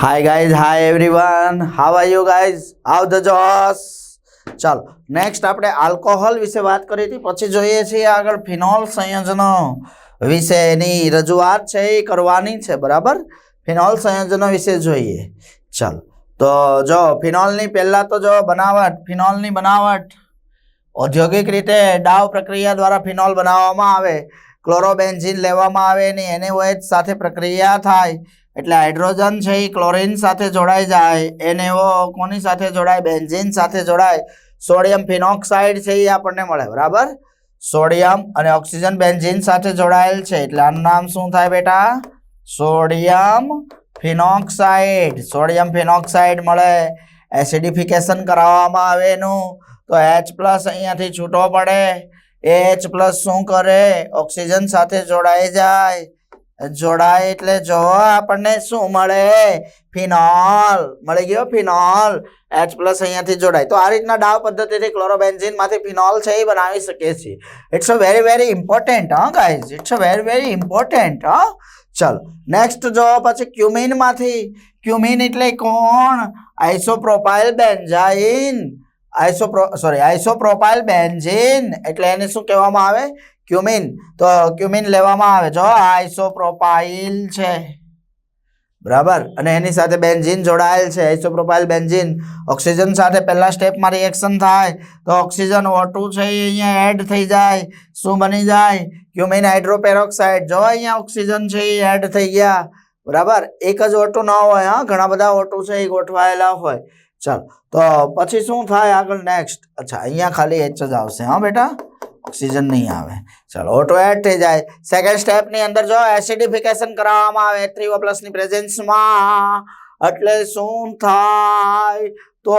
Hi guys hi everyone how are you guys આવ ધ જોસ ચાલો નેક્સ્ટ આપણે આલ્કોહોલ વિશે વાત કરી હતી. પછી જોઈએ છીએ આગળ ફિનોલ સંયોજનો વિશે. એની રજૂઆત છે એ કરવાની છે, બરાબર? ફિનોલ સંયોજનો વિશે જોઈએ. ચાલો, તો જો ફિનોલની પહેલાં તો જો બનાવટ ફિનોલની બનાવટ. ઔદ્યોગિક રીતે ડાવ પ્રક્રિયા દ્વારા ફિનોલ બનાવવામાં આવે. ક્લોરોબેન્ઝિન લેવામાં આવે ને NaOH સાથે પ્રક્રિયા થાય. એટલે હાઇડ્રોજન છે એ ક્લોરીન સાથે જોડાઈ જાય NaO કોની સાથે જોડાય? બેન્ઝિન સાથે જોડાય. સોડિયમ ફિનોક્સાઇડ છે એ આપણને મળે, બરાબર? સોડિયમ અને ઓક્સિજન બેન્ઝિન સાથે જોડાયેલ છે, એટલે આનું નામ શું થાય બેટા? Sodium phenoxide. સોડિયમ ફિનોક્સાઇડ મળે, એસિડિફિકેશન કરાવવામાં આવે એનું, તો એચ પ્લસ અહીંયાથી છૂટો પડે. એચ પ્લસ શું કરે? ઓક્સિજન સાથે જોડાઈ જાય. જોડાય એટલે જો આપણને શું મળે? ફિનોલ. મળી ગયો ફિનોલ. એચ પ્લસ અહીંયાથી જોડાય. તો આ રીતના ડાવ પદ્ધતિથી ક્લોરોબેન્ઝિનમાંથી ફિનોલ છે એ બનાવી શકીએ છીએ. It's a very very important હા guys it's a very very important હા. ચલો નેક્સ્ટ જો પછી ક્યુમિનમાંથી. ક્યુમિન એટલે કોણ? Isopropyl benzene. Isopro sorry isopropyl benzene. એટલે એને શું કહેવામાં આવે? ક્યુમિન. તો ક્યુમિન લેવામાં આવે જો આઇસોપ્રોપાઇલ છે. બરાબર? અને એની સાથે બેન્ઝિન જોડાયેલ છે, આઇસોપ્રોપાઇલ બેન્ઝિન. ઓક્સિજન સાથે પહેલા સ્ટેપમાં રિએક્શન થાય, તો ઓક્સિજન ઓટુ છે એ અહીંયા એડ થઈ જાય. શું બની જાય? Cumene hydroperoxide. જો અહીંયા ઓક્સિજન છે એ એડ થઈ ગયા. બરાબર? એક જ ઓટુ ન હોય, હા, ઘણા બધા ઓટુ છે એ ગોઠવાયેલા હોય. ચાલો, તો પછી શું થાય આગળ નેક્સ્ટ અચ્છા, અહીંયા ખાલી એચ જ આવશે, હા, બેટા? ઓક્સિજન નહીં આવે. ચાલો ઓટો એડ થઈ જાય. સેકન્ડ સ્ટેપની અંદર જો એસિડિફિકેશન કરાવવામાં આવે થ્રી પ્લસની પ્રેઝન્સમાં એટલે શું થાય? તો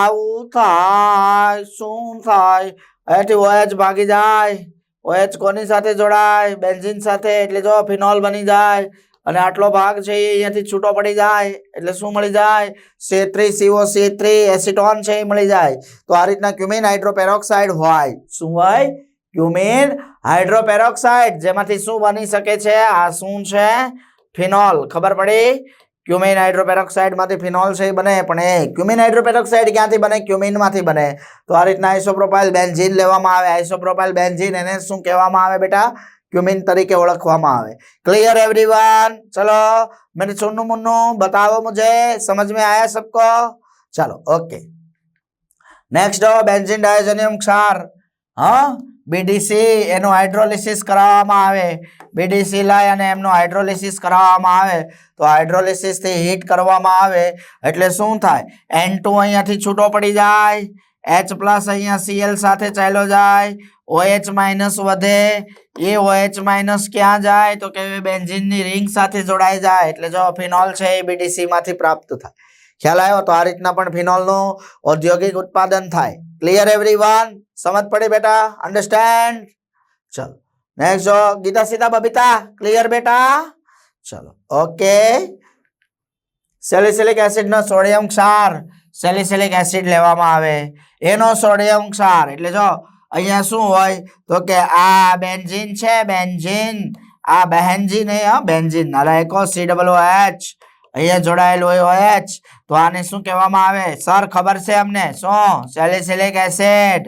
આવું થાય, શું થાય? અહીંયાથી ઓએચ ભાગી જાય. ઓએચ કોની સાથે જોડાય? બેન્ઝિન સાથે, એટલે જો ફિનોલ બની જાય. અને આટલો ભાગ છે એ અહીંયાથી છૂટો પડી જાય, એટલે શું મળી જાય? સેત્રી સીઓ સેત્રી એસિટોન છે એ મળી જાય. તો આ રીતના ક્યુમિન હાઇડ્રોપેરોક્સાઇડ હોય. શું હોય? ક્યુમિન હાઇડ્રોપેરોક્સાઇડ જેમાંથી શું બની શકે છે? આ શું છે? ફિનોલ. ખબર પડી? ક્યુમિન હાઇડ્રોપેરોક્સાઇડમાંથી ફિનોલ છે એ બને, પણ એ ક્યુમિન હાઇડ્રોપેરોક્સાઇડ ક્યાંથી બને? ક્યુમિનમાંથી બને. તો આ રીતના આઈસોપ્રોપાઇલ બેન્ઝીન લેવામાં આવે. આઈસોપ્રોપાઇલ બેન્ઝીન એને શું કહેવામાં આવે બેટા? क्यूमीन तरीके ओखे क्लियर एवरी वन चलो, मैंने चुनु मुन्नु, बताओ मुझे, समझ में आया सबको? चलो ओके नेक्स्ट बेन्जीन डायजोनियम क्षार। हाँ बीडीसी एनु हाइड्रोलिस कर बीडीसी लाइन हाइड्रोलिस कर तो हाइड्रोलिस हिट कर एन टू अँ छूटो पड़ी जाए એચ પ્લસ અહીંયા સીએલ સાથે ચાલ્યો જાય ઓએચ માઇનસ વધે. એ ઓએચ માઇનસ ક્યાં જાય? તો કે બેન્ઝિનની રિંગ સાથે જોડાઈ જાય. એટલે જો ફિનોલ છે એ બીડીસી માંથી પ્રાપ્ત થાય. ખ્યાલ આવ્યો? તો આ રીતના પણ ફિનોલનું ઔદ્યોગિક ઉત્પાદન થાય. ક્લિયર એવરીવન સમજ પડી બેટા? અન્ડરસ્ટેન્ડ ચલો. નેક્સ્ટ જો ગીતા સીતા બબીતા. ક્લિયર બેટા? ચલો. ઓકે સેલિસિલિક એસિડનો સોડિયમ ક્ષાર. સેલિસિલિક એસિડ લેવામાં આવે. એનો સોડિયમ ક્ષાર. એટલે જો અહીંયા શું હોય? તો કે આ બેન્ઝીન છે, બેન્ઝીન. આ બેન્ઝીન એ બેન્ઝીન. નાલા એકો સી ડબલ એચ અહીંયા જોડાયેલું હોય એચ તો આને શું કહેવામાં આવે? સર, ખબર છે અમને? શું? Salicylic acid.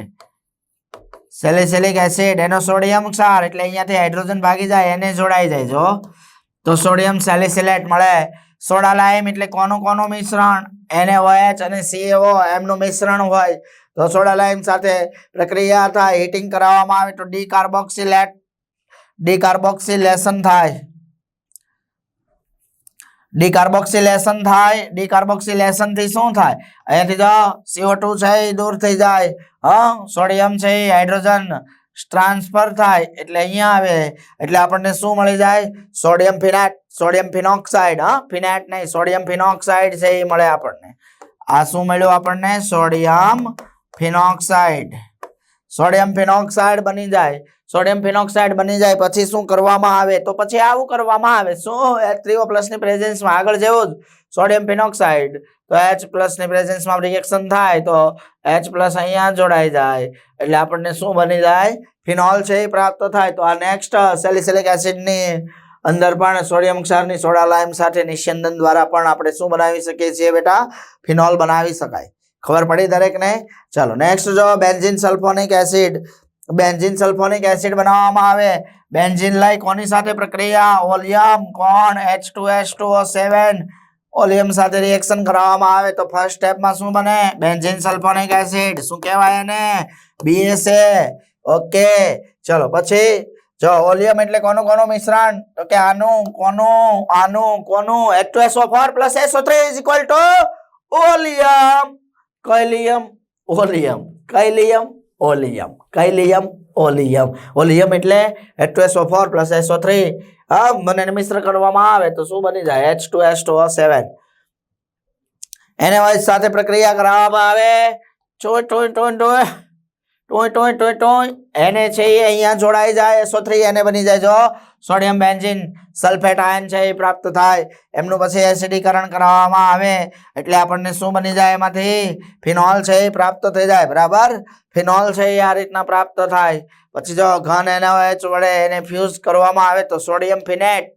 Salicylic acid. એનો સોડિયમ ક્ષાર. એટલે અહીંયાથી હાઇડ્રોજન ભાગી જાય, એને જોડાઈ જાય, જો. તો સોડિયમ સેલિસિલેટ મળે. સોડા લાઇમ એટલે કોનું કોનું મિશ્રણ? NaOH અને CaO એમનું મિશ્રણ હોય. તો સોડા લાઇમ સાથે પ્રક્રિયા થાય હીટિંગ કરાવવામાં આવે તો ડીકાર્બોક્સિલેટ ડીકાર્બોક્સિલેશન થાય. ડીકાર્બોક્સિલેશન થાય ડીકાર્બોક્સિલેશનથી શું થાય? અહીંયાથી જો સીઓ ટુ છે એ દૂર થઈ જાય. હા, સોડિયમ છે એ હાઇડ્રોજન ટ્રાન્સફર થાય એટલે અહીંયા આવે. એટલે આપણને શું મળી જાય? Sodium phenate sodium phenoxide. હા ફિનાટ નહીં, સોડિયમ ફિનોક્સાઇડ છે એ મળે આપણને. આ શું મળ્યું આપણને? Sodium phenoxide. સોડિયમ ફિનોક્સાઇડ બની જાય. સોડિયમ ફિનોક્સાઇડ બની જાય પછી શું કરવામાં આવે? તો પછી આવું કરવામાં આવે. શું? થ્રીઓ પ્લસની પ્રેઝન્સમાં આગળ જેવો જ. Sodium phenoxide. તો એચ પ્લસની પ્રેઝન્સમાં રિએક્શન થાય તો એચ પ્લસ અહીંયા જોડાઈ જાય. એટલે આપણને શું બની જાય? ફિનોલ છે એ પ્રાપ્ત થાય. તો આ નેક્સ્ટ સેલિસિલિક એસિડની અંદર પણ સોડિયમ ક્ષારની સોડા લાઇમ સાથે નિસ્યંદન દ્વારા પણ આપણે શું બનાવી શકીએ છીએ બેટા? ફિનોલ બનાવી શકાય. ખબર પડી દરેકને? ચાલો નેક્સ્ટ જો benzene sulphonic acid benzene sulphonic acid બનાવવામાં આવે. બેન્ઝિન લાઈ કોની સાથે પ્રક્રિયા. ઓલિયમ કોણ? H two H two seven oleum સાથે રિએક્શન કરાવવામાં આવે તો ફર્સ્ટ સ્ટેપમાં શું બને? બેન્ઝિન સલ્ફોનિક એસિડ શું કહેવાય એને? બીએસએ ઓકે ચલો પછી જો ઓલિયમ એટલે કોનું કોનું મિશ્રણ? તો કે આનું કોનું આનું કોનું? H2SO4 plus SO3 is equal to oleum. કૈલિયમ oleum. કૈલિયમ ઓલિયમ. કૈલિયમ ઓલિયમ. ઓલિયમ એટલે H2SO4 પ્લસ SO3 હા બંનેને મિશ્ર કરવામાં આવે તો શું બની જાય? H2S2O7 એને વળી સાથે પ્રક્રિયા કરાવવામાં આવે. ચોય ટોય ટોય ટોય ટોય ટોય ટોય ટોય. એને છે એ અહીંયા જોડાઈ જાય એસો એને બની જાય. જો, સોડિયમ બેન્ઝિન સલ્ફેટ આયન છે એ પ્રાપ્ત થાય. એમનું પછી એસિડીકરણ કરાવવામાં આવે. એટલે આપણને શું બની જાય એમાંથી? ફિનોલ છે એ પ્રાપ્ત થઈ જાય, બરાબર? ફિનોલ છે એ આ રીતના પ્રાપ્ત થાય. પછી જો ઘન એનઓએચ વડે એને ફ્યુઝ કરવામાં આવે તો સોડિયમ ફિનેટ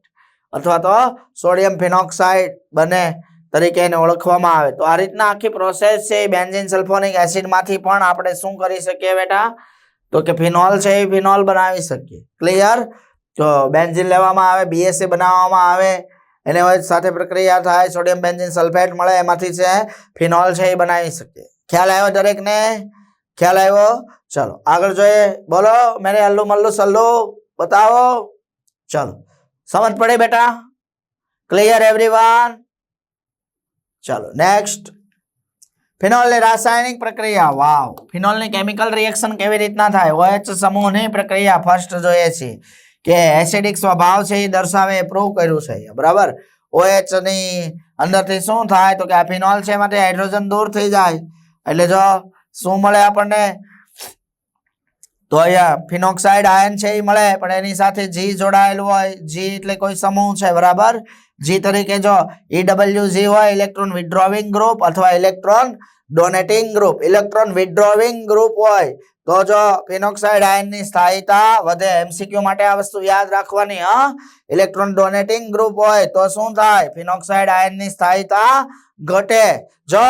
અથવા તો સોડિયમ ફિનોક્સાઇડ બને. તરીકે એને ઓળખવામાં આવે. તો આ રીતના આખી પ્રોસેસ છે બેન્ઝિન સલ્ફોનિક એસિડમાંથી પણ આપણે શું કરી શકીએ બેટા? તો કે ફિનોલ છે, એ ફિનોલ બનાવી શકીએ. ક્લિયર તો બેન્ઝિન લેવામાં આવે બીએસસી બનાવવામાં આવે, એને સાથે પ્રક્રિયા થાય સોડિયમ બેન્ઝિન સલ્ફેટ મળે, એમાંથી છે ફિનોલ છે, એ બનાવી શકીએ. ખ્યાલ આવ્યો દરેકને? ખ્યાલ આવ્યો? ચલો, આગળ જોઈએ. બોલો, મેરે અલ્લુ મલ્લુ સલ્લુ, બતાવો. ચલો, સમજ પડે બેટા? ક્લિયર એવરીવન ચાલો નેક્સ્ટ ફિનોલની રાસાયણિક પ્રક્રિયા, વાવ. ફિનોલની કેમિકલ રિએક્શન કેવી રીતના થાય? ઓએચ સમૂહની પ્રક્રિયા ફર્સ્ટ જોઈએ છીએ કે એસિડિક સ્વભાવ છે એ દર્શાવે પ્રૂવ કર્યું છે બરાબર? ઓએચની અંદરથી શું થાય? તો કે આ ફિનોલ છે માટે હાઇડ્રોજન દૂર થઈ જાય. એટલે જો શું મળે આપણને? તો અહીંયા ફિનોક્સાઇડ આયન છે એ મળે, પણ એની સાથે જી જોડાયેલું હોય, જી એટલે કોઈ સમૂહ છે, બરાબર? જી તરીકે જો ઈડબલ્યુ જી હોય ઇલેક્ટ્રોન વિડ્રોવિંગ ગ્રુપ અથવા electron donating group electron withdrawing group હોય, તો જો ફિનોક્સાઇડ આયનની સ્થાયીતા વધે એમસીક્યુ માટે આ વસ્તુ યાદ રાખવાની, હા? ઇલેક્ટ્રોન ડોનેટિંગ ગ્રુપ હોય, તો શું થાય? ફિનોક્સાઇડ આયનની સ્થાયીતા ઘટે. જો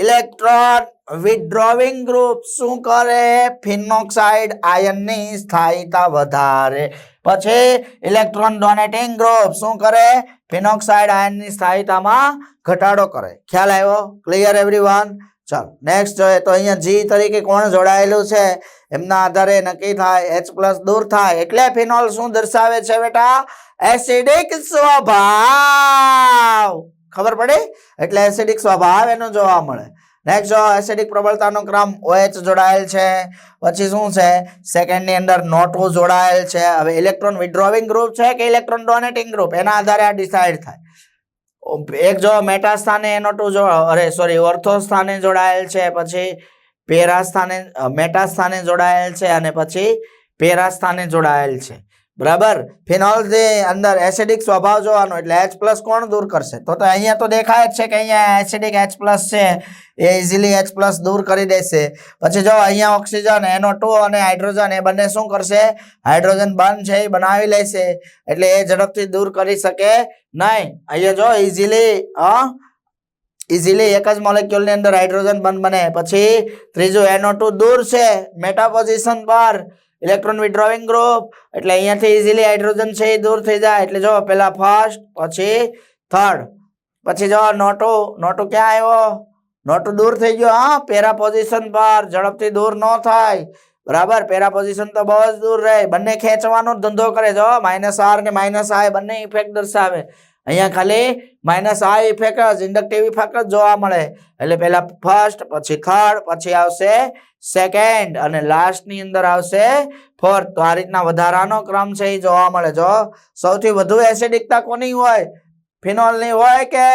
ઇલેક્ટ્રોન વિડ્રોવિંગ ગ્રુપ શું કરે? ફિનોક્સાઇડ આયનની સ્થાયીતા વધારે. પછી ઇલેક્ટ્રોન ડોનેટિંગ ગ્રુપ શું કરે? ફિનોક્સાઇડ આયનની સ્થાયીતામાં ઘટાડો કરે. ખ્યાલ આવ્યો? ક્લિયર એવરીવન ચાલો નેક્સ્ટ જોઈએ. તો અહીંયા જી તરીકે કોણ જોડાયેલું છે? એમના આધારે નક્કી થાય એચ પ્લસ દૂર થાય. એટલે ફિનોલ શું દર્શાવે છે બેટા? એસિડિક સ્વભાવ. ખબર પડી? એટલે એસિડિક સ્વભાવ એનો જોવા મળે. નેક્સ્ટ જો એસિડિક પ્રબળતાનો ક્રમ OH જોડાયેલ છે. પછી શું છે? સેકન્ડની અંદર નોટો જોડાયેલ છે. હવે ઇલેક્ટ્રોન વિડ્રોવિંગ ગ્રુપ છે કે ઇલેક્ટ્રોન ડોનેટિંગ ગ્રુપ એના આધારે આ ડિસાઇડ થાય. એક જો મેટા સ્થાને એનો ટુ જો, અરે સોરી ઓર્થો સ્થાને જોડાયેલ છે. પછી પેરા સ્થાને મેટા સ્થાને જોડાયેલ છે અને પછી પેરા સ્થાને જોડાયેલ છે. બરાબર? ફિનોલ જે અંદર એસિડિક સ્વભાવ જોવાનો, એટલે એચ પ્લસ કોણ દૂર કરશે? તો તો અહીંયા તો દેખાય જ છે કે અહીંયા એસિડિક એચ પ્લસ છે. એ ઇઝીલી એચ પ્લસ દૂર કરી દેશે. પછી જો અહીંયા ઓક્સિજન એનો ટુ અને હાઇડ્રોજન એ બંને શું કરશે? હાઇડ્રોજન બંધ છે, એ બનાવી લેશે. એટલે એ ઝડપથી દૂર કરી શકે નહીં. અહીંયા જો ઇઝીલી હા? ઇઝીલી એક જ મોલેક્યુલની અંદર હાઇડ્રોજન બંધ બને. પછી ત્રીજું એનો ટુ દૂર છે. મેટાપોઝિશન પર. ઇલેક્ટ્રોન વિડ્રોવિંગ ગ્રુપ એટલે અહીંયાથી ઇઝીલી હાઇડ્રોજન છે એ દૂર થઈ જાય. એટલે જો પેલા ફર્સ્ટ પછી થર્ડ પછી જો નોટો નોટો ક્યાં આવ્યો? નોટો દૂર થઈ ગયો. હા, પેરા પોઝિશન પર. ઝડપથી દૂર ન થાય. બરાબર, પેરા પોઝિશન તો બહુ જ દૂર રહે. બંને ખેંચવાનો ધંધો કરે જો માઇનસ આર ને માઇનસ આઈ બંને ઇફેક્ટ દર્શાવે. અહીંયા ખાલી માઇનસ આ ઇફેક્ટ જ ઇન્ડક્ટિવ ઇફેક્ટ જોવા મળે. એટલે પહેલા ફર્સ્ટ પછી થર્ડ પછી આવશે સેકન્ડ અને લાસ્ટની અંદર આવશે. ફોર્થ તો આ રીતના વધારાનો ક્રમ છે, એ જોવા મળે જો સૌથી વધુ એસિડિકતા કોની હોય? ફિનોલની હોય કે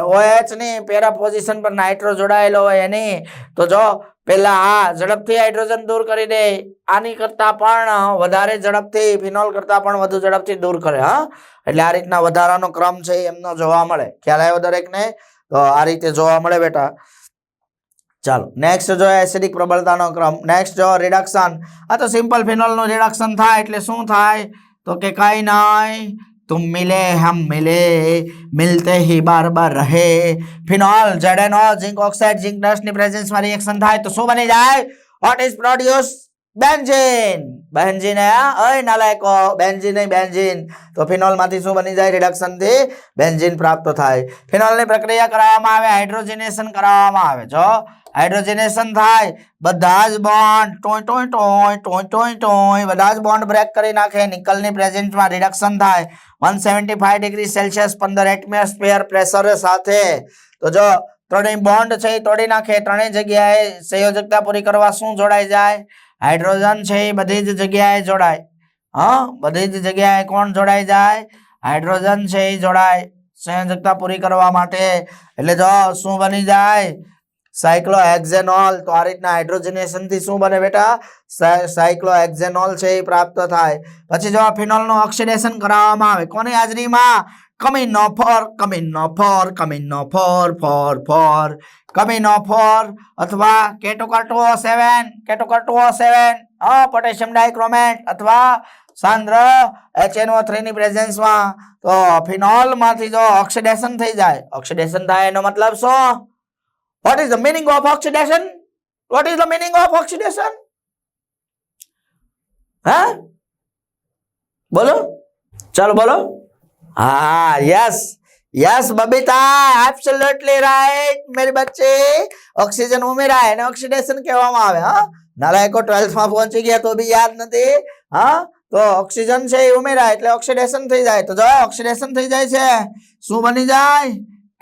OH ની? પેરા પોઝિશન પર નાઇટ્રો જોડાયેલો હોય એની. તો જો, પેલા આ ઝડપથી હાઇડ્રોજન દૂર કરી દે. આની કરતા પણ વધારે ઝડપથી ફિનોલ કરતા પણ વધુ ઝડપથી દૂર કરે, હા. એટલે આ રીતના વધારાનો ક્રમ છે, એમનો જોવા મળે. ખ્યાલ આવ્યો દરેકને? તો આ રીતે જોવા મળે બેટા. ચાલો નેક્સ્ટ જો એસિડિક પ્રબળતાનો ક્રમ નેક્સ્ટ જો રિડક્શન આ તો સિમ્પલ ફિનોલનું રિડક્શન થાય એટલે શું થાય તો કે કઈ નહીં तुम मिले हम मिले मिलते ही बार बार રહે phenol ઝેડેનોલ zinc oxide zinc ડસ્ટની પ્રેઝન્સમાં reaction થાય તો શું બની જાય what is produce benzene benzene અય નાલાયકો બેન્ઝીન નહીં બેન્ઝીન તો ફિનોલમાંથી શું બની જાય રિડક્શનથી બેન્ઝીન પ્રાપ્ત થાય ફિનોલની પ્રક્રિયા કરાવવામાં આવે હાઇડ્રોજનેશન કરાવવામાં આવે જો હાઇડ્રોજનેશન થાય, બધા જ બોન્ડ ટોય ટોય ટોય ટોય ટોય ટોય, બધા જ બોન્ડ બ્રેક કરી નાખે, નિકલની પ્રેઝન્ટમાં રિડક્શન થાય. One seventy five degree Celsius પંદર એટમોસ્ફિયર પ્રેશર સાથે. તો જો ત્રણેય બોન્ડ છે એ તોડી નાખે, ત્રણેય જગ્યાએ સંયોજકતા પૂરી કરવા શું જોડાઈ જાય? હાઇડ્રોજન છે એ બધી જ જગ્યાએ જોડાય. હા, બધી જ જગ્યાએ કોણ જોડાઈ જાય? હાઇડ્રોજન છે એ જોડાય સંયોજકતા પૂરી કરવા માટે. એટલે જો શું બની જાય? સાયક્લોહેક્ઝેનોલ તો આ રીતના હાઇડ્રોજનેશનથી શું બને બેટા? સાયક્લોહેક્ઝેનોલ છે એ પ્રાપ્ત થાય. પછી જો આ ફિનોલનું ઓક્સિડેશન કરાવવામાં આવે, કોની હાજરીમાં? કમીનો ફોર કમીનો ફોર કમીનો ફોર ફોર ફોર કમીનો ફોર અથવા કેટોકાર્ટો સેવન કેટોકાર્ટો સેવન પોટેશિયમ ડાયક્રોમેટ અથવા સાંદ્ર એચએનઓ થ્રી ની પ્રેઝન્સમાં તો ફિનોલમાંથી જો ઓક્સિડેશન થઈ જાય ઓક્સિડેશન થાય એનો મતલબ શું? What is the meaning of oxidation? What is the meaning of oxidation? હા બોલો ચાલો બોલો હા yes yes Babita absolutely right મેરી બચ્ચી ઓક્સિજન ઉમેરાય એને ઓક્સિડેશન કહેવામાં આવે હા નાલાયકો ટ્વેલ્થમાં પહોંચી ગયા તો બી યાદ નથી હા તો ઓક્સિજન છે એ ઉમેરાય એટલે ઓક્સિડેશન થઈ જાય તો જો ઓક્સિડેશન થઈ જાય છે શું બની જાય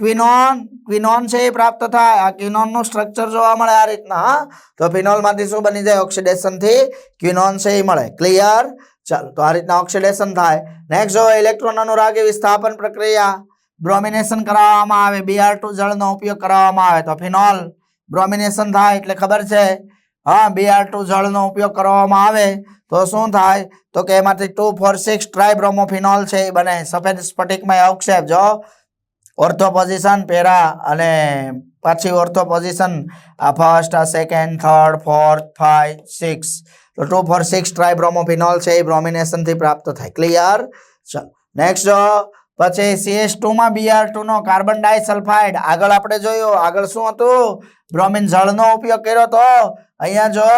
ક્વિનોન ક્વિનોન છે એ પ્રાપ્ત થાય. આ ક્વિનોનનું સ્ટ્રક્ચર જોવા મળે આ રીતના તો ફિનોલમાંથી શું બની જાય? ઓક્સિડેશનથી ક્વિનોન છે એ મળે. ક્લિયર ચાલો, તો આ રીતના ઓક્સિડેશન થાય. નેક્સ્ટ જો ઇલેક્ટ્રોન અનુરાગી વિસ્થાપન પ્રક્રિયા બ્રોમિનેશન કરાવવામાં આવે બીઆર ટુ જળનો ઉપયોગ કરાવવામાં આવે, તો ફિનોલ બ્રોમિનેશન થાય એટલે ખબર છે? હા બીઆર ટુ જળનો ઉપયોગ કરવામાં આવે. તો શું થાય? તો કે એમાંથી ટુ ફોર સિક્સ ટ્રાઇબ્રોમોફિનોલ છે એ બને. સફેદ સ્ફટિકમાં અવક્ષેપ, જો. ઓર્થો પોઝિશન પેરા અને પાછી ઓર્થો પોઝિશન આ ફર્સ્ટ આ second third fourth five six તો ટુ ફોર સિક્સ ટ્રાઇબ્રોમોફિનોલ છે, એ બ્રોમિનેશનથી પ્રાપ્ત થાય. ક્લિયર ચાલો. નેક્સ્ટ પછી સીએસ ટુમાં બીઆર ટુનો કાર્બન ડાયસલ્ફાઇડ આગળ આપણે જોયું. આગળ શું હતું? બ્રોમિન જળનો ઉપયોગ કર્યો તો અહીંયા જો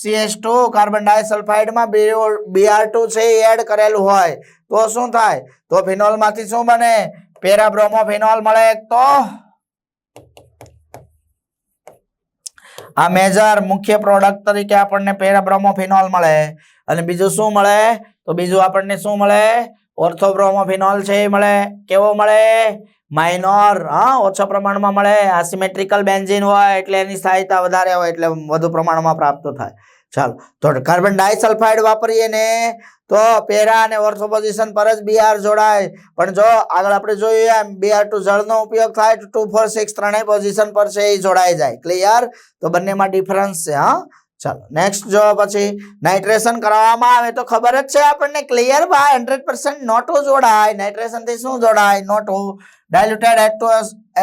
સીએસ ટુ કાર્બન ડાયસલ્ફાઇડમાં બીઆર ટુ છે, એ એડ કરેલું હોય. તો શું થાય? તો ફિનોલમાંથી શું બને? પેરાબ્રોમોફિનોલ મળે તો. આ મેજર મુખ્ય પ્રોડક્ટ તરીકે આપણને પેરાબ્રોમોફિનોલ મળે. અને બીજું શું મળે? તો બીજું આપણને શું મળે? ઓર્થોબ્રોમોફિનોલ છે એ મળે. કેવો મળે? માઇનોર હા, ઓછા પ્રમાણમાં મળે. આસિમેટ્રિકલ બેન્ઝિન હોય એટલે એની સહાયતા વધારે હોય એટલે વધુ પ્રમાણમાં પ્રાપ્ત થાય. ચાલો, તો કાર્બન ડાયસલ્ફાઇડ વાપરીએ ને. તો પેરા અને ઓર્થોપોઝિશન પર જ બીઆર જોડાય. પણ જો આગળ આપણે જોયું એમ બીઆર ટુ જળનો ઉપયોગ થાય તો ટુ ફોર સિક્સ ત્રણેય પોઝિશન પર છે એ જોડાઈ જાય. ક્લિયર તો બંનેમાં ડિફરન્સ છે, હા? ચાલો નેક્સ્ટ જો પછી નાઇટ્રેશન કરાવવામાં આવે તો ખબર જ છે આપણને. ક્લિયર ભાઈ હંડ્રેડ પર્સન્ટ નોટો જોડાય. નાઇટ્રેશનથી શું જોડાય? નોટો. Diluted H two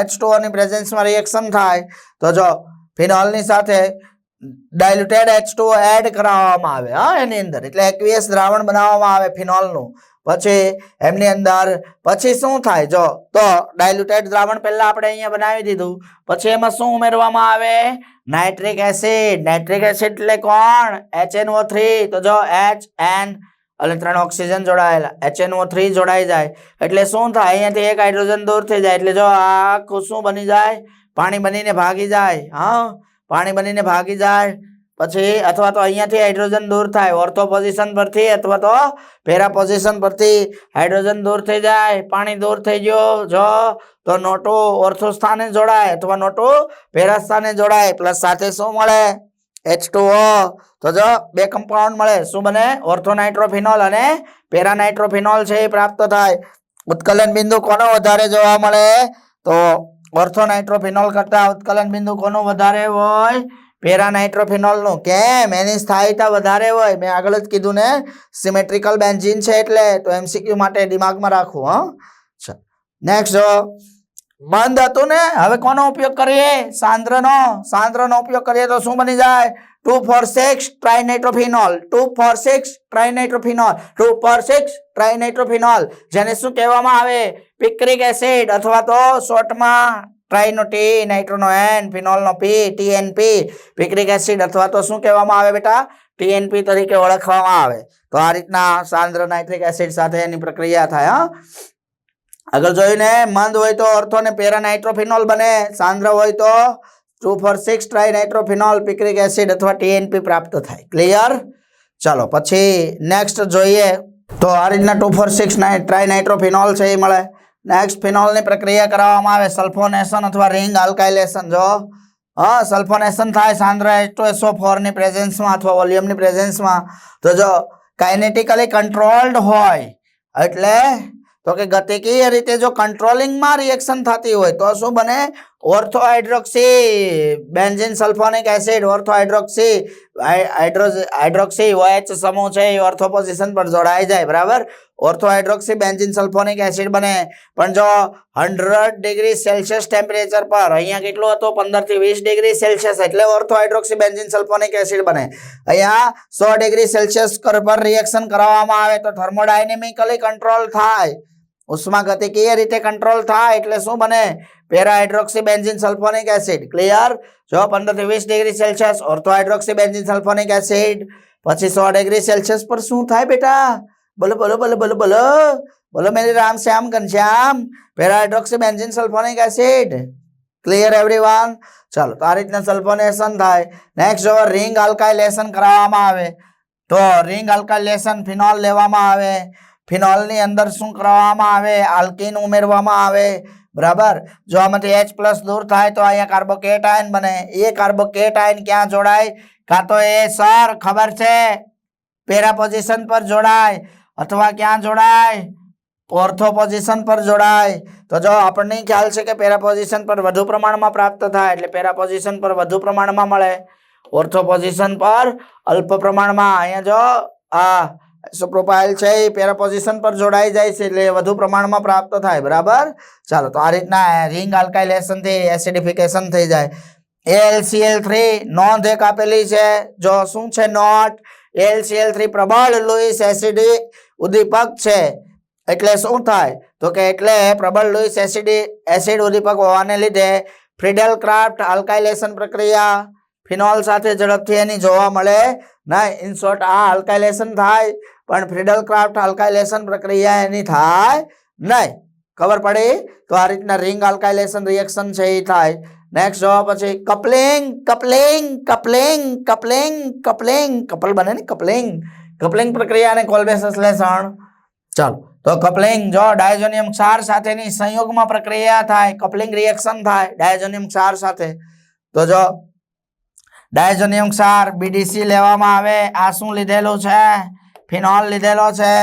H two ની પ્રેઝન્સમાં રિએક્શન થાય. તો જો ફિનોલની સાથે ડાયલ્યુટેડ એચ ટુ એડ કરાવવામાં આવે. હા, એની અંદર. એટલે એકવીએસ દ્રાવણ બનાવવામાં આવે ફિનોલનું. પછી એમની અંદર, પછી શું થાય? જો, તો ડાયલ્યુટેડ દ્રાવણ પહેલા આપણે અહીંયા બનાવી દીધું. પછી એમાં શું ઉમેરવામાં આવે? નાઇટ્રિક એસિડ નાઇટ્રિક એસિડ એટલે કોણ? HNO3 થ્રી તો જો એચ એન અને ત્રણ ઓક્સિજન જોડાયેલા. HNO3 થ્રી જોડાઈ જાય. એટલે શું થાય? અહીંયાથી એક હાઇડ્રોજન દૂર થઈ જાય. એટલે જો આ શું બની જાય? પાણી બનીને ભાગી જાય. હા. પાણી બનીને ભાગી જાય, પછી અથવા તો અહીંયાથી હાઇડ્રોજન દૂર થાય ઓર્થો પોઝિશન પરથી અથવા તો પેરા પોઝિશન પરથી હાઇડ્રોજન દૂર થઈ જાય, પાણી દૂર થઈ ગયો, જો, તો નોટો ઓર્થો સ્થાને જોડાય અથવા નોટો પેરા સ્થાને જોડાય પ્લસ સાથે શું મળે? એચ તો જો બે કમ્પાઉન્ડ મળે, શું બને? ઓર્થોનાઇટ્રોફિનોલ અને પેરા નાઇટ્રોફિનોલ છે એ પ્રાપ્ત થાય. ઉત્કલન બિંદુ કોનો વધારે જોવા મળે? તો ઓર્થો નાઇટ્રોફિનોલ કરતા ઉત્કલન બિંદુ કોનું વધારે હોય? પેરા નાઇટ્રોફિનોલનું કેમ? એની સ્થાયીતા વધારે હોય. મેં આગળ જ કીધું ને સિમેટ્રિકલ બેન્ઝીન છે એટલે તો એમસીક્યુ માટે દિમાગમાં રાખવું હા? નેક્સ્ટ જો. બંધ હતું ને? હવે કોનો ઉપયોગ કરીએ? સાંદ્રનો. સાંદ્રનો ઉપયોગ કરીએ તો શું બની જાય? Two four six trinitrophenol two four six trinitrophenol two four six trinitrophenol જેને શું કહેવામાં આવે? પિક્રિક એસિડ અથવા તો શોર્ટમાં ટ્રાઇનો ટી નાઇટ્રોનો એન ફિનોલનો પી ટીએનપી પિક્રિક એસિડ અથવા તો શું કહેવામાં આવે બેટા? ટીએનપી તરીકે ઓળખવામાં આવે. તો આ રીતના સાંદ્ર નાઇટ્રિક એસિડ સાથે એની પ્રક્રિયા થાય, હા? આગળ જોયું ને મંદ હોય તો ઓર્થો ને પેરા નાઇટ્રોફિનોલ બને. સાંદ્ર હોય તો two four six tri nitrophenol picric acid અથવા ટીએનપી પ્રાપ્ત થાય. ક્લિયર? ચાલો, પછી નેક્સ્ટ જોઈએ. તો આ રીતના two four six tri nitrophenol છે એ મળે. નેક્સ્ટ ફિનોલની પ્રક્રિયા કરાવવામાં આવે. સલ્ફોનેશન અથવા રિંગ આલ્કાઇલેશન જો, હા સલ્ફોનેશન થાય સાંદ્ર એચટોએસઓ ફોરની પ્રેઝન્સમાં અથવા વોલ્યુમની પ્રેઝન્સમાં તો જો કાઇનેટિકલી કંટ્રોલ્ડ હોય, એટલે, તો કે ગતિકીય રીતે જો કંટ્રોલિંગમાં રિએક્શન થતી હોય, તો શું બને? Ortho hydroxy benzene sulphonic acid ortho hydroxy hydro hydroxy, OH સમૂહ છે, એ ઓર્થો પોઝિશન પર જોડાઈ જાય, બરાબર? Ortho hydroxy benzene sulphonic acid બને. પણ જો હંડ્રેડ ડિગ્રી સેલ્સિયસ ટેમ્પરેચર પર, અહીંયા કેટલું હતું? પંદરથી વીસ ડિગ્રી સેલ્સિયસ, એટલે ortho hydroxy benzene sulphonic acid બને. અહીંયા સો ડિગ્રી સેલ્સિયસ પર રિએક્શન કરવામાં આવે, તો થર્મોડાયનેમિકલી કંટ્રોલ થાય. ઉષ્માગતિકીય રીતે કંટ્રોલ થાય એટલે શું બને? Para hydroxy benzene sulphonic acid. Clear જો પંદરથી વીસ degree Celsius ortho hydroxy benzene sulphonic acid. પછી સો ડિગ્રી સેલ્સિયસ પર શું થાય બેટા? બોલો બોલો બોલો બોલો બોલો. બોલો, Mary Ram, Shyam Ghanshyam para hydroxy benzene sulphonic acid. Clear everyone ચાલો, તો આ રીતના સલ્ફોનેશન થાય. નેક્સ્ટ જો રિંગ આલ્કાઇલેશન કરાવવામાં આવે, તો રિંગ આલ્કાઇલેશન ફિનોલ લેવામાં આવે. ફિનોલની અંદર શું કરવામાં આવે? આલ્કીન ઉમેરવામાં આવે. બરાબર? જો આમાંથી એચ પ્લસ દૂર થાય તો અહીંયા કાર્બોકેટાયન બને. એ કાર્બોકેટાયન ક્યાં જોડાય? કાં તો એ સર, ખબર છે? પેરા પોઝિશન પર જોડાય. અથવા ક્યાં જોડાય? ઓર્થો પોઝિશન પર જોડાય. તો જો આપણને ખ્યાલ છે કે પેરા પોઝિશન પર વધુ પ્રમાણમાં પ્રાપ્ત થાય, એટલે પેરા પોઝિશન પર વધુ પ્રમાણમાં મળે. ઓર્થો પોઝિશન પર અલ્પ પ્રમાણમાં. અહીંયા જો આ પ્રોફાઇલ છે એ પેરા પોઝિશન પર જોડાઈ જાય છે એટલે વધુ પ્રમાણમાં પ્રાપ્ત થાય, બરાબર? ચાલો, તો આ રીતના રિંગ આલ્કાઇલેશનથી એસિડિફિકેશન થઈ જાય. એલસીએલ થ્રી નોંધ એક આપેલી છે. જો શું છે નોટ? એલસીએલ થ્રી પ્રબળ લુઈસ એસિડ ઉદ્દીપક છે. એટલે શું થાય? તો કે એટલે પ્રબળ લુઈસ એસિડ એસિડ ઉદ્દીપક હોવાને લીધે ફ્રીડલ ક્રાફ્ટ આલ્કાઇલેશન પ્રક્રિયા ફિનોલ સાથે ઝડપથી એની જોવા મળે નહીં. ઇન શોર્ટ આ આલ્કાઇલેશન થાય પણ ફ્રીડલ ક્રાફ્ટ આલ્કાઇલેશન પ્રક્રિયા એની થાય નહીં. ખબર પડી? તો આ રીતના રિંગ આલ્કાઇલેશન રિએક્શન છે એ થાય. નેક્સ્ટ જોવા પછી coupling coupling coupling coupling coupling couple બને ને કપલિંગ કપલિંગ પ્રક્રિયા અને કોલ્બે સંશ્લેષણ ચાલો. તો કપલિંગ જો ડાયઝોનિયમ ક્ષાર સાથેની સંયોગમાં પ્રક્રિયા થાય કપલિંગ રિએક્શન થાય ડાયઝોનિયમ ક્ષાર સાથે. તો જો ડાયઝોનિયમ ક્ષાર બીડીસી લેવામાં આવે, આ શું લીધેલું છે? ફિનોલ લીધેલો છે.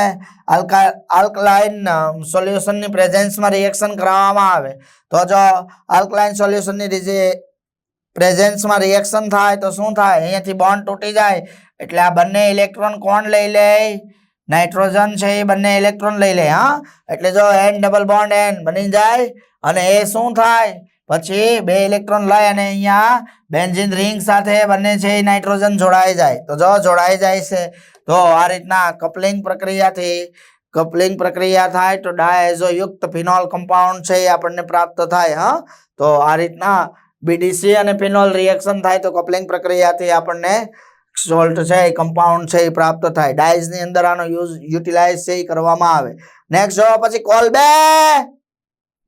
આલ્કા, આલ્કલાઇન સોલ્યુશનની પ્રેઝન્સમાં રિએક્શન કરાવવામાં આવે. તો જો આલ્કલાઇન સોલ્યુશનની પ્રેઝન્સમાં રિએક્શન થાય તો શું થાય? અહીંયાથી બોન્ડ તૂટી જાય. એટલે આ બંને ઇલેક્ટ્રોન કોણ લઈ લે? નાઇટ્રોજન છે એ બંને ઇલેક્ટ્રોન લઈ લે, હા? એટલે જો એન ડબલ બોન્ડ એન બની જાય અને એ શું થાય? પછી બે ઇલેક્ટ્રોન લઈ અને અહીંયા બેન્ઝિન રિંગ સાથે બંને છે નાઇટ્રોજન જોડાઈ જાય. તો જો જોડાઈ જાય છે, તો આ રીતના કપલિંગ પ્રક્રિયાથી કપલિંગ પ્રક્રિયા થાય તો ડાયઝો યુક્ત ફિનોલ કમ્પાઉન્ડ છે એ આપણને પ્રાપ્ત થાય, હા? તો આ રીતના બીડીસી અને ફિનોલ રિએક્શન થાય તો કપલિંગ પ્રક્રિયાથી આપણને સોલ્ટ છે એ કમ્પાઉન્ડ છે એ પ્રાપ્ત થાય. ડાયઝની અંદર આનો યુઝ યુટિલાઇઝ છે એ કરવામાં આવે. નેક્સ્ટ જોવા પછી કોલબે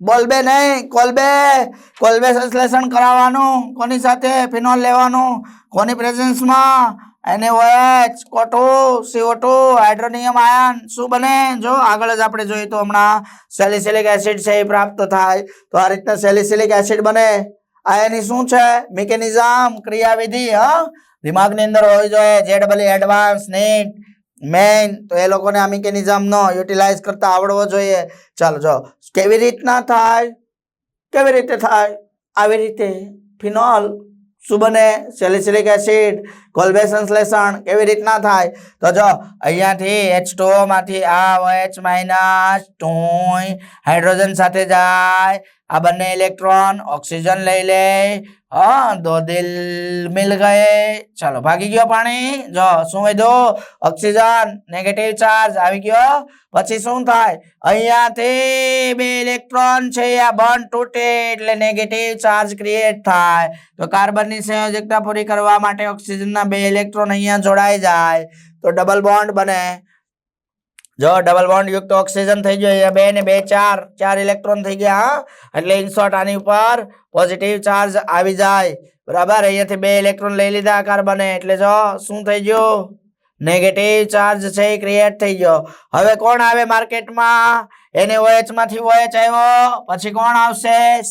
બોલબે નહીં, કોલબે. કોલબે સંશ્લેષણ કરાવવાનું, કોની સાથે ફિનોલ લેવાનું? કોની પ્રેઝન્સમાં NaOH કોટો CO2 હાઇડ્રોનિયમ આયન શું બને? જો, આગળ જ આપણે જોઈએ તો હમણાં સેલિસિલિક એસિડ છે એ પ્રાપ્ત થાય. તો આ રીતના સેલિસિલિક એસિડ બને. આ એની શું છે? મિકેનિઝમ ક્રિયાવિધિ, હા? દિમાગની અંદર હોવી જોઈએ જે ડબલ એડવાન્સ નીટ મેઇન તો એ લોકોને આ મિકેનિઝમનો યુટિલાઇઝ કરતા આવડવો જોઈએ. ચાલો, જો, કેવી રીતના થાય? કેવી રીતે થાય? આવી રીતે ફિનોલ, શું બને? સેલિસિલિક એસિડ કોલ્બે સંશ્લેષણ કેવી રીતના થાય? તો જો, અહીંયાથી એચ ટુ માંથી આ એચ માઇનસ ટુય હાઇડ્રોજન સાથે જાય. આ બંને ઇલેક્ટ્રોન ઓક્સિજન લઈ લે. હા, દો દિલ મિલ ગયે. ચાલો, ભાગી ગયો પાણી. જો, શું વધ્યું ઓક્સિજન નેગેટિવ ચાર્જ આવી ગયો. પછી શું થાય? અહીંયાથી બે ઇલેક્ટ્રોન છે, આ બોન્ડ તૂટે એટલે નેગેટિવ ચાર્જ ક્રિએટ થાય. તો કાર્બનની સંયોજકતા પૂરી કરવા માટે ઓક્સિજનના બે ઇલેક્ટ્રોન અહીંયા જોડાઈ જાય. તો ડબલ બોન્ડ બને. જો ડબલ બોન્ડ યુક્ત ઓક્સિજન થઈ ગયો, અહીંયા બે ને બે, ચાર ચાર ઇલેક્ટ્રોન થઈ ગયા, હા. એટલે ઇનશોર્ટ આની ઉપર પોઝિટિવ ચાર્જ આવી જાય. બરાબર? અહીંયાથી બે ઇલેક્ટ્રોન લઈ લીધા કાર્બને એટલે જો, શું થઈ ગયું? નેગેટિવ ચાર્જ છે, એ ક્રિએટ થઈ ગયો. હવે કોણ આવે માર્કેટમાં એને ઓએચમાંથી ઓએચ આવ્યો. પછી કોણ આવશે?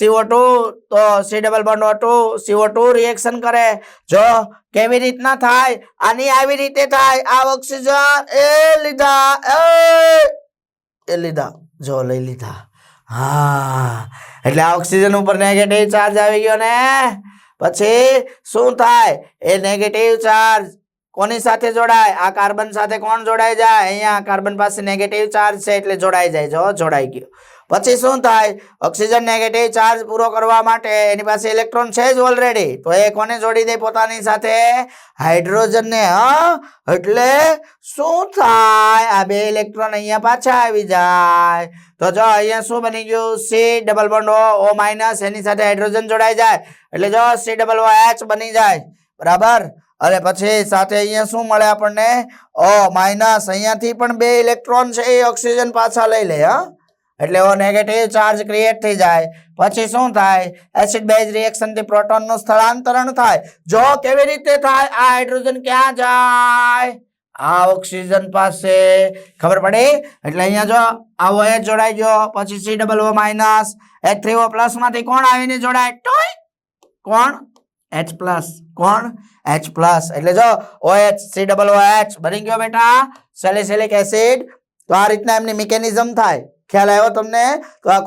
CO2 CO2 તો C double bond O2 CO2 reaction કરે. જો કેવી રીતના થાય? આની આવી રીતે થાય. આ ઓક્સિજન એ લીધા. એ! એ લીધા. જો લઈ લીધા. હા. એટલે આ ઓક્સિજન ઉપર નેગેટિવ ચાર્જ આવી ગયો ને? પછી શું થાય? એ નેગેટિવ ચાર્જ કોની સાથે જોડાય? આ કાર્બન સાથે કોણ જોડાઈ જાય? અહીંયા કાર્બન પાસે નેગેટિવ ચાર્જ છે એટલે જોડાઈ જાય. જો જોડાઈ ગયો. પછી શું થાય? ઓક્સિજન નેગેટિવ ચાર્જ પૂરો કરવા માટે એની પાસે ઇલેક્ટ્રોન છે જ ઓલરેડી તો એ કોને જોડી દે? પોતાની સાથે હાઇડ્રોજનને હા? એટલે શું થાય? આ બે ઇલેક્ટ્રોન અહીંયા પાછા આવી જાય. તો જો અહીંયા શું બની ગયું? C double bond O minus એની સાથે હાઇડ્રોજન જોડાઈ જાય. એટલે જો સી ડબલ ઓ એચ બની જાય. બરાબર? અને પછી સાથે અહીંયા શું મળે આપણને? ઓ માઇનસ અહીંયાથી પણ બે ઇલેક્ટ્રોન છે, એ ઓક્સિજન પાછા લઈ લે, હા? એટલે એવો નેગેટિવ ચાર્જ ક્રિએટ થઈ જાય. પછી શું થાય? એસિડ બેઝ રિએક્શનથી પ્રોટોનનું સ્થળાંતરણ થાય. જો કેવી રીતે થાય? આ હાઇડ્રોજન ક્યાં જાય? આ ઓક્સિજન પાસે. ખબર પડી? એટલે અહીંયા જો આવો એ જોડાઈ ગયો. પછી C double O minus H three O પ્લસમાંથી કોણ આવીને જોડાય? ટોય! કોણ? એચ પ્લસ કોણ? એચ પ્લસ એટલે જો OH C double O H બની ગયો બેટા. સેલિસિલિક એસિડ તો આ રીતના એમની મિકેનિઝમ થાય. ખ્યાલ આવ્યો તમને?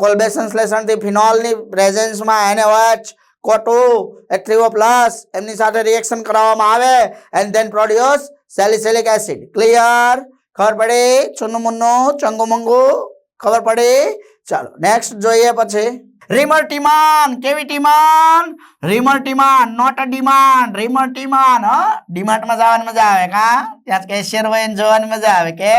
કોલ્બે સંશ્લેષણથી ફિનોલની પ્રેઝન્સમાં એને OH કોટુ એચ3O પ્લસ એમની સાથે રિએક્શન કરાવવામાં આવે. And then produce salicylic acid clear ખબર પડી? ચુન્નુ મુન્નુ ચંગુ મંગુ ખબર પડી? ચાલો નેક્સ્ટ જોઈએ પછી. રીમર ટીમાન, કેવી ટીમાન? રીમર ટીમાન નોટ અ ડિમાન્ડ રીમર ટીમાન, હ? ડીમાર્ટમાં જવાની મજા આવે કા? ત્યાં કેશિયર હોય જવાની મજા આવે કે?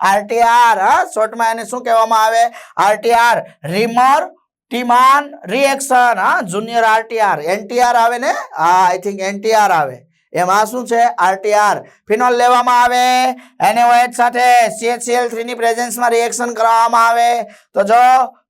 આરટીઆર, હ? શોર્ટમાં એને શું કહેવામાં આવે? આરટીઆર રીમર ટીમાન રિએક્શન હા? જુનિયર આરટીઆર. એનટીઆર આવે ને? હા આઈ થિંક એનટીઆર આવે. એમાં શું છે? આરટીઆર. ફિનોલ લેવામાં આવે. એનએઓએચ સાથે CHCl3 ની પ્રેઝન્સમાં રિએક્શન કરવામાં આવે. તો જો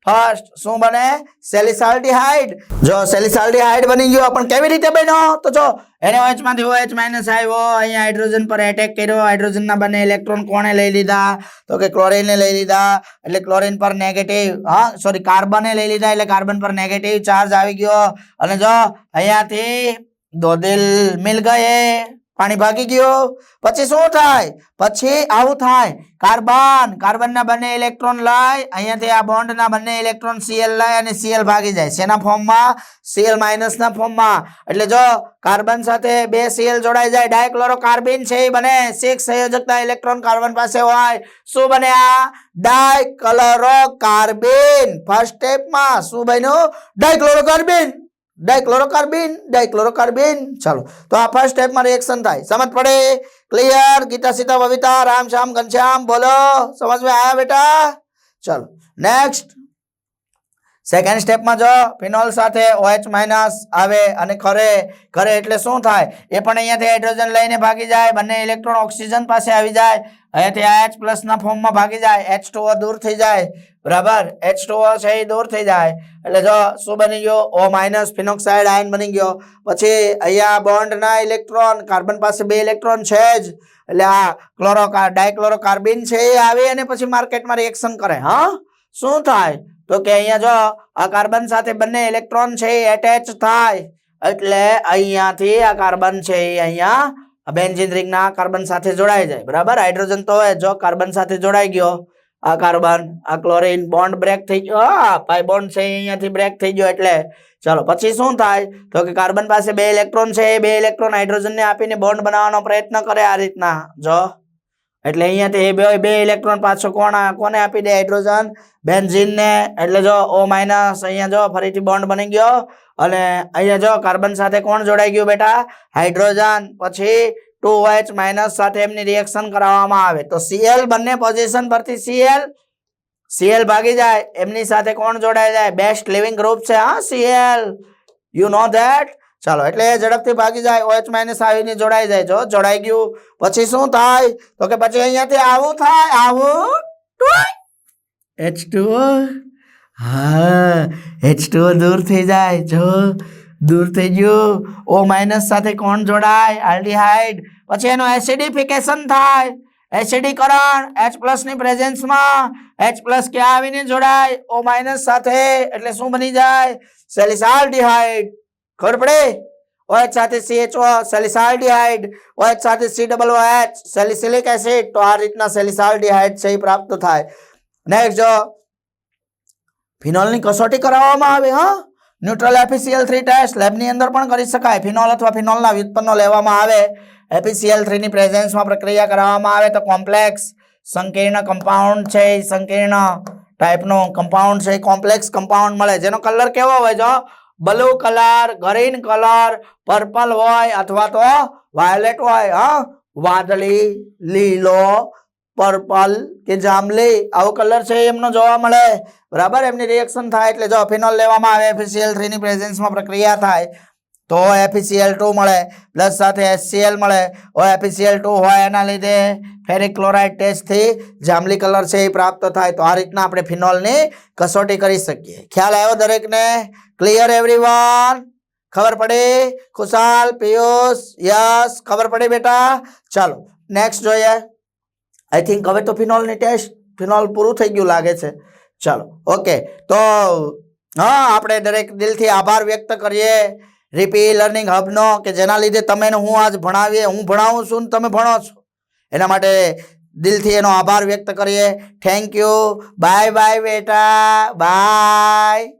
ફર્સ્ટ શું બને? સેલિસાલ્ડિહાઇડ જો સેલિસાલ્ડિહાઇડ બની ગયો પણ કેવી રીતે બન્યો? તો જો, એને માંથી OH માઇનસ આવ્યો અહીંયા હાઇડ્રોજન પર એટેક કર્યો હાઇડ્રોજનના બંને ઇલેક્ટ્રોન કોણે લઈ લીધા? તો કે ક્લોરીનને લઈ લીધા, એટલે ક્લોરીન પર નેગેટિવ હા સોરી કાર્બને લઈ લીધા, એટલે કાર્બન પર નેગેટિવ ચાર્જ આવી ગયો. અને જો, અહીંયાથી દો દિલ મિલ ગયે. પાણી ભાગી ગયો. પછી શું થાય? પછી આવું થાય. કાર્બન, કાર્બનના બંને ઇલેક્ટ્રોન લાય. અહીંયાથી આ બોન્ડના બંને ઇલેક્ટ્રોન સીએલ લાય અને સીએલ ભાગી જાય. શેના ફોર્મમાં સીએલ માઇનસના ફોર્મમાં એટલે જો કાર્બન સાથે બે સીએલ જોડાઈ જાય ડાયક્લોરો કાર્બિન છે એ બને. સિક્સ સંયોજકતા ઇલેક્ટ્રોન કાર્બન પાસે હોય. શું બને આ? ડાયક્લોરોકાર્બિન. ફર્સ્ટ સ્ટેપમાં શું બન્યું? ડાયક્લોરોકાર્બિન. ડાયક્લોરોકાર્બિન ડાયક્લોરોકાર્બિન ચાલો, તો આ ફર્સ્ટ સ્ટેપમાં રિએક્શન થાય. સમજ પડે? ક્લિયર ગીતા સીતા, બબીતા, રામ શ્યામ, ઘનશ્યામ, બોલો. સમજમાં આયા બેટા? ચાલો નેક્સ્ટ સેકન્ડ સ્ટેપમાં જો ફિનોલ સાથે ઓએચ માઇનસ આવે અને ખરે ખરે એટલે શું થાય? એ પણ અહીંયાથી હાઇડ્રોજન લઈને ભાગી જાય, બંને ઇલેક્ટ્રોન ઓક્સિજન પાસે આવી જાય, અહીંયાથી આ એચ પ્લસના ફોર્મમાં ભાગી જાય H2O દૂર થઈ જાય, બરાબર? H2O છે એ દૂર થઈ જાય. એટલે જો શું બની ગયો? ઓ માઇનસ ફિનોક્સાઇડ આયન બની ગયો. પછી અહીંયા બોન્ડના ઇલેક્ટ્રોન કાર્બન પાસે બે ઇલેક્ટ્રોન છે જ. એટલે આ ક્લોરો ડાયક્લોરોકાર્બિન છે એ આવે અને પછી માર્કેટમાં રિએક્શન કરે. હા? શું થાય? તો કે અહીંયા જો, આ કાર્બન સાથે બંને ઇલેક્ટ્રોન છે, એ એટેચ થાય. એટલે અહીંયાથી આ કાર્બન છે, એ અહીંયા બેન્ઝિન રિંગના કાર્બન સાથે જોડાઈ જાય. બરાબર? હાઇડ્રોજન તો હોય જો કાર્બન સાથે જોડાઈ ગયો, આ કાર્બન, આ ક્લોરીન બોન્ડ બ્રેક થઈ ગયો. હા, ભાઈ બોન્ડ છે અહીંયાથી બ્રેક થઈ ગયો એટલે. ચલો, પછી શું થાય? તો કે કાર્બન પાસે બે ઇલેક્ટ્રોન છે, એ બે ઇલેક્ટ્રોન હાઇડ્રોજનને આપીને બોન્ડ બનાવવાનો પ્રયત્ન કરે આ રીતના. જો એટલે અહીંયાથી એ બે બે ઇલેક્ટ્રોન પાછો કોણ કોને આપી દે હાઇડ્રોજન બેન્ઝીનને એટલે જો ઓ માઇનસ અહીંયા જો ફરીથી બોન્ડ બની ગયો. અને અહીંયા જો કાર્બન સાથે કોણ જોડાઈ ગયું બેટા? હાઇડ્રોજન પછી ટુ એચ માઇનસ સાથે એમની રિએક્શન કરાવવામાં આવે. તો સીએલ બંને પોઝિશન પરથી સીએલ સીએલ ભાગી જાય. એમની સાથે કોણ જોડાઈ જાય? બેસ્ટ લિવિંગ ગ્રુપ છે, હા સીએલ યુ નો ધેટ ચાલો, એટલે ઝડપથી ભાગી જાય ઓએચ માઇનસ આવીને જોડાઈ જાય. જો, જોડાઈ ગયું. પછી શું થાય? તો કે પછી અહીંયાથી આવું થાય, આવું એચ ટુ હા એચ ટુ દૂર થઈ જાય. જો, દૂર થઈ ગયું. ઓ માઇનસ સાથે કોણ જોડાય? આલ્ડીહાઇડ પછી એનું એસિડિફિકેશન થાય. એસિડીકરણ એચ પ્લસની પ્રેઝન્સમાં એચ પ્લસ ક્યાં આવીને જોડાય? ઓ માઇનસ સાથે. એટલે શું બની જાય? સેલિસાલ્ડિહાઇડ ખબર પડે? OH સાથે CHO સેલિસાલ્ડિહાઇડ OH સાથે C double OH salicylic acid તો આ રીતના સેલિસાલ્ડિહાઇડ છે એ પ્રાપ્ત થાય. નેક્સ્ટ જો ફિનોલની કસોટી કરાવવામાં આવે, હા? ન્યુટ્રલ એપીસીએલ થ્રી ટેસ્ટ લેબની અંદર પણ કરી શકાય. ફિનોલ અથવા ફિનોલના વ્યુત્પન્નો લેવામાં આવે. એફીસીએલ થ્રીની પ્રેઝન્સમાં પ્રક્રિયા કરાવવામાં આવે તો કોમ્પ્લેક્સ સંકીર્ણ કમ્પાઉન્ડ છે સંકીર્ણ ટાઈપનો કમ્પાઉન્ડ છે એ કોમ્પ્લેક્સ કમ્પાઉન્ડ મળે. જેનો કલર કેવો હોય જો? Blue colour green colour purple હોય અથવા તો વાયોલેટ હોય, હા? વાદળી, લીલો પર્પલ કે જાંબલી, આવો કલર છે એમનો જોવા મળે. બરાબર? એમની રિએક્શન થાય એટલે જો ફિનોલ લેવામાં આવે એફીસીએલ થ્રીની પ્રેઝન્સમાં પ્રક્રિયા થાય, તો એફીસીએલ ટુ મળે. પ્લસ સાથે એસસીએલ મળે. ઓ એફીસીએલ ટુ હોય એના લીધે ફેરિક ક્લોરાઇડ ટેસ્ટથી જાંબલી કલર છે એ પ્રાપ્ત થાય. તો આ રીતના આપણે ફિનોલની કસોટી કરી શકીએ. ખ્યાલ આવ્યો દરેકને? ક્લિયર એવરીવન ખબર પડી? ખુશાલ, પિયુષ યસ ખબર પડે બેટા? ચાલો નેક્સ્ટ જોઈએ. આઈ થિંક હવે તો ફિનોલની ટેસ્ટ ફિનોલ પૂરું થઈ ગયું લાગે છે. ચાલો ઓકે તો, હા, આપણે દરેક દિલથી આભાર વ્યક્ત કરીએ. રીપી લર્નિંગ હબનો કે જેના લીધે તમે હું આજ ભણાવીએ, હું ભણાવું છું ને તમે ભણો છો. એના માટે દિલથી એનો આભાર વ્યક્ત કરીએ. થેન્ક યુ બાય બાય બેટા. બાય